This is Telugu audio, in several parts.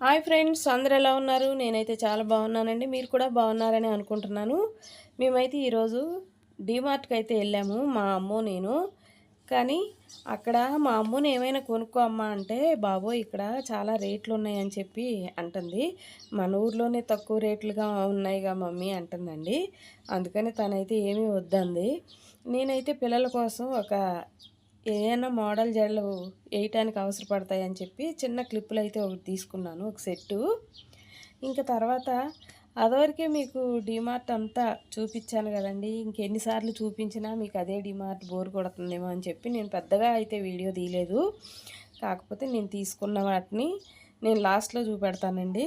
హాయ్ ఫ్రెండ్స్ అందరు ఎలా ఉన్నారు? నేనైతే చాలా బాగున్నానండి. మీరు కూడా బాగున్నారని అనుకుంటున్నాను. మేమైతే ఈరోజు డీమార్ట్కి అయితే వెళ్ళాము మా అమ్మ నేను. కానీ అక్కడ మా అమ్మని ఏమైనా కొనుక్కో అమ్మ అంటే బాబోయ్ ఇక్కడ చాలా రేట్లు ఉన్నాయని చెప్పి అంటుంది. మన ఊర్లోనే తక్కువ రేట్లుగా ఉన్నాయిగా మమ్మీ అంటుందండి. అందుకని తనైతే ఏమీ వద్దంది. నేనైతే పిల్లల కోసం ఒక ఏదైనా మోడల్ జడలు వేయటానికి అవసరపడతాయి అని చెప్పి చిన్న క్లిప్పులు అయితే ఒకటి తీసుకున్నాను ఒక సెట్టు. ఇంకా తర్వాత అదివరకే మీకు డిమార్ట్ అంతా చూపించాను కదండి. ఇంకెన్నిసార్లు చూపించినా మీకు అదే డిమార్ట్ బోర్ కొడుతుందేమో అని చెప్పి నేను పెద్దగా అయితే వీడియో తీయలేదు. కాకపోతే నేను తీసుకున్న వాటిని నేను లాస్ట్లో చూపెడతానండి.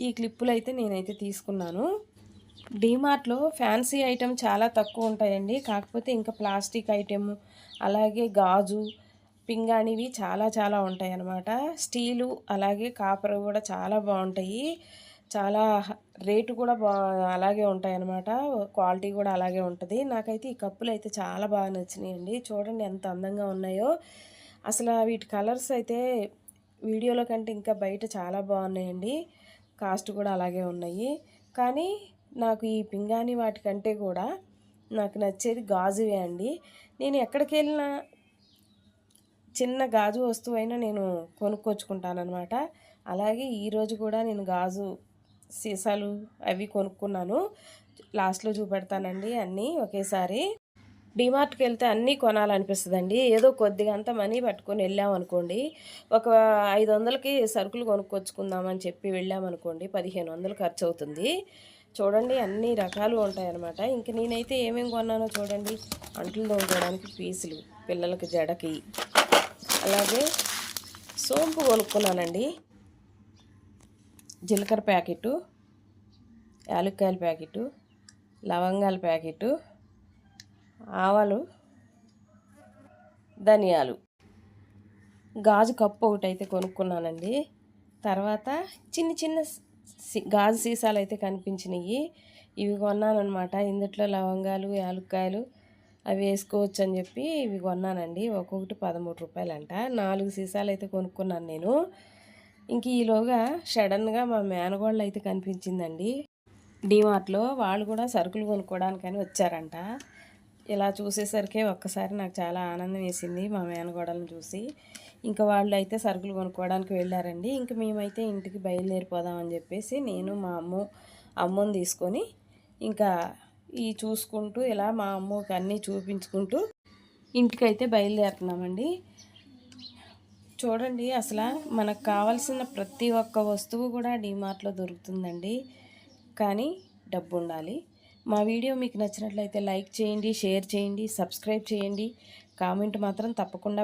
ఈ క్లిప్పులు అయితే నేనైతే తీసుకున్నాను. డీమార్ట్లో ఫ్యాన్సీ ఐటెం చాలా తక్కువ ఉంటాయండి. కాకపోతే ఇంకా ప్లాస్టిక్ ఐటెము అలాగే గాజు పింగాణివి చాలా చాలా ఉంటాయి అన్నమాట స్టీలు అలాగే కాపర్ కూడా చాలా బాగుంటాయి. చాలా రేటు కూడా బా అలాగే ఉంటాయి అన్నమాట క్వాలిటీ కూడా అలాగే ఉంటుంది. నాకైతే ఈ కప్పులు అయితే చాలా బాగా నచ్చినాయండి. చూడండి ఎంత అందంగా ఉన్నాయో. అసలు వీటి కలర్స్ అయితే వీడియోలో కంటే ఇంకా బయట చాలా బాగున్నాయండి. కాస్ట్ కూడా అలాగే ఉన్నాయి. కానీ నాకు ఈ పింగాణి వాటికంటే కూడా నాకు నచ్చేది గాజువే అండి. నేను ఎక్కడికి వెళ్ళినా చిన్న గాజు వస్తువు అయినా నేను కొనుక్కొచ్చుకుంటానమాట అలాగే ఈరోజు కూడా నేను గాజు సీసాలు అవి కొనుక్కున్నాను. లాస్ట్లో చూపెడతానండి అన్నీ ఒకేసారి. డిమార్ట్కి వెళ్తే అన్నీ కొనాలనిపిస్తుందండి. ఏదో కొద్దిగా అంత మనీ పట్టుకొని వెళ్ళామనుకోండి ఒక ఐదు వందలకి సరుకులు కొనుక్కొచ్చుకుందామని చెప్పి వెళ్ళామనుకోండి పదిహేను వందలు ఖర్చు అవుతుంది చూడండి అన్ని రకాలు ఉంటాయన్నమాట. ఇంక నేనైతే ఏమేమి కొన్నానో చూడండి. అంట్లు తోముకోవడానికి పీసులు పిల్లలకి జడకి. అలాగే సోంపు కొనుక్కున్నానండి. జీలకర్ర ప్యాకెట్ యాలక్కాయల ప్యాకెట్ లవంగాల ప్యాకెట్ ఆవాలు ధనియాలు. గాజు కప్పు ఒకటి అయితే కొనుక్కున్నానండి. తర్వాత చిన్న చిన్న గాజు సీసాలు అయితే కనిపించినాయి ఇవి కొన్నానమాట ఇందుట్లో లవంగాలు యాలక్కాయలు అవి వేసుకోవచ్చు అని చెప్పి ఇవి కొన్నానండి. ఒక్కొక్కటి పదమూడు రూపాయలంట. నాలుగు సీసాలు అయితే కొనుక్కున్నాను నేను. ఇంక ఈలోగా సడన్గా మా మేనగోళ్ళు అయితే కనిపించిందండి. డీమార్ట్లో వాళ్ళు కూడా సరుకులు కొనుక్కోవడానికని వచ్చారంట. ఇలా చూసేసరికి ఒక్కసారి నాకు చాలా ఆనందం వేసింది మా మేనగోడలను చూసి. ఇంకా వాళ్ళు అయితే సరుకులు కొనుక్కోవడానికి వెళ్ళారండి. ఇంకా మేమైతే ఇంటికి బయలుదేరిపోదామని చెప్పేసి నేను మా అమ్మ అమ్మని తీసుకొని ఇంకా ఈ చూసుకుంటూ ఇలా మా అమ్మకి అన్నీ చూపించుకుంటూ ఇంటికైతే బయలుదేరుతున్నామండి. చూడండి అసలు మనకు కావాల్సిన ప్రతి ఒక్క వస్తువు కూడా డీమార్ట్లో దొరుకుతుందండి. కానీ డబ్బు ఉండాలి. మా వీడియో మీకు నచ్చినట్లయితే లైక్ చేయండి షేర్ చేయండి సబ్స్క్రైబ్ చేయండి. కామెంట్ మాత్రం తప్పకుండా